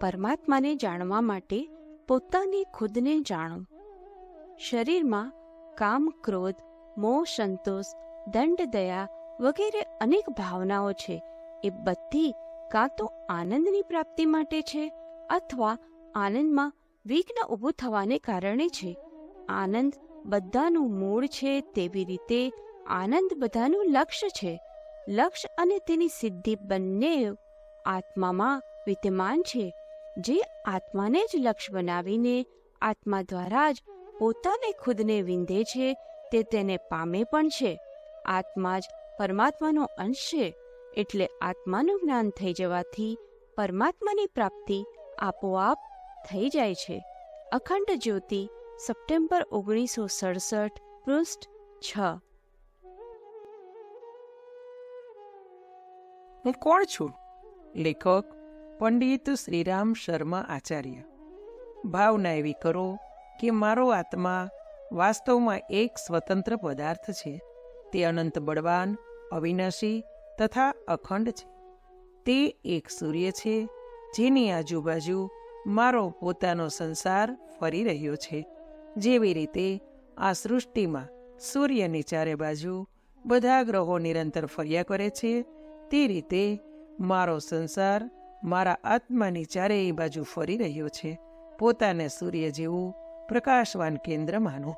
પરમાત્માને જાણવા માટે પોતાની ખુદને જાણો. શરીરમાં કામ, ક્રોધ, મોહ, સંતોષ, દંડ, દયા વગેરે અનેક ભાવનાઓ છે. એ બધી કાં તો આનંદની પ્રાપ્તિ માટે છે અથવા આનંદમાં વિઘ્ન ઊભું થવાને કારણે છે. આનંદ બધાનું મૂળ છે તેવી રીતે આનંદ બધાનું લક્ષ્ય છે. લક્ષ્ય અને તેની સિદ્ધિ બંને આત્મામાં વિદ્યમાન છે. જે આત્માને જ લક્ષ્ય બનાવીને આત્મા દ્વારા જ પોતાને ખુદને વિંધે છે, તે તેને પામે પણ છે. આત્મા જ પરમાત્માનો અંશ છે, એટલે આત્માનું જ્ઞાન થઈ જવાથી પરમાત્માની પ્રાપ્તિ આપોઆપ થઈ જાય છે. અખંડ જ્યોતિ, સપ્ટેમ્બર ઓગણીસો સડસઠ, પૃષ્ઠ છ. હું કોણ છું? લેખક પંડિત શ્રીરામ શર્મા આચાર્ય. ભાવના એવી કરો કે મારો આત્મા વાસ્તવમાં એક સ્વતંત્ર પદાર્થ છે. તે અનંત બળવાન, અવિનાશી તથા અખંડ છે. તે એક સૂર્ય છે, જેની આજુબાજુ મારો પોતાનો સંસાર ફરી રહ્યો છે. જેવી રીતે આ સૃષ્ટિમાં સૂર્યની ચારે બાજુ બધા ગ્રહો નિરંતર ફર્યા કરે છે, તે રીતે મારો સંસાર મારા આત્માની ચારેય બાજુ ફરી રહ્યો છે. પોતાને સૂર્ય જેવું પ્રકાશવાન કેન્દ્ર માનો.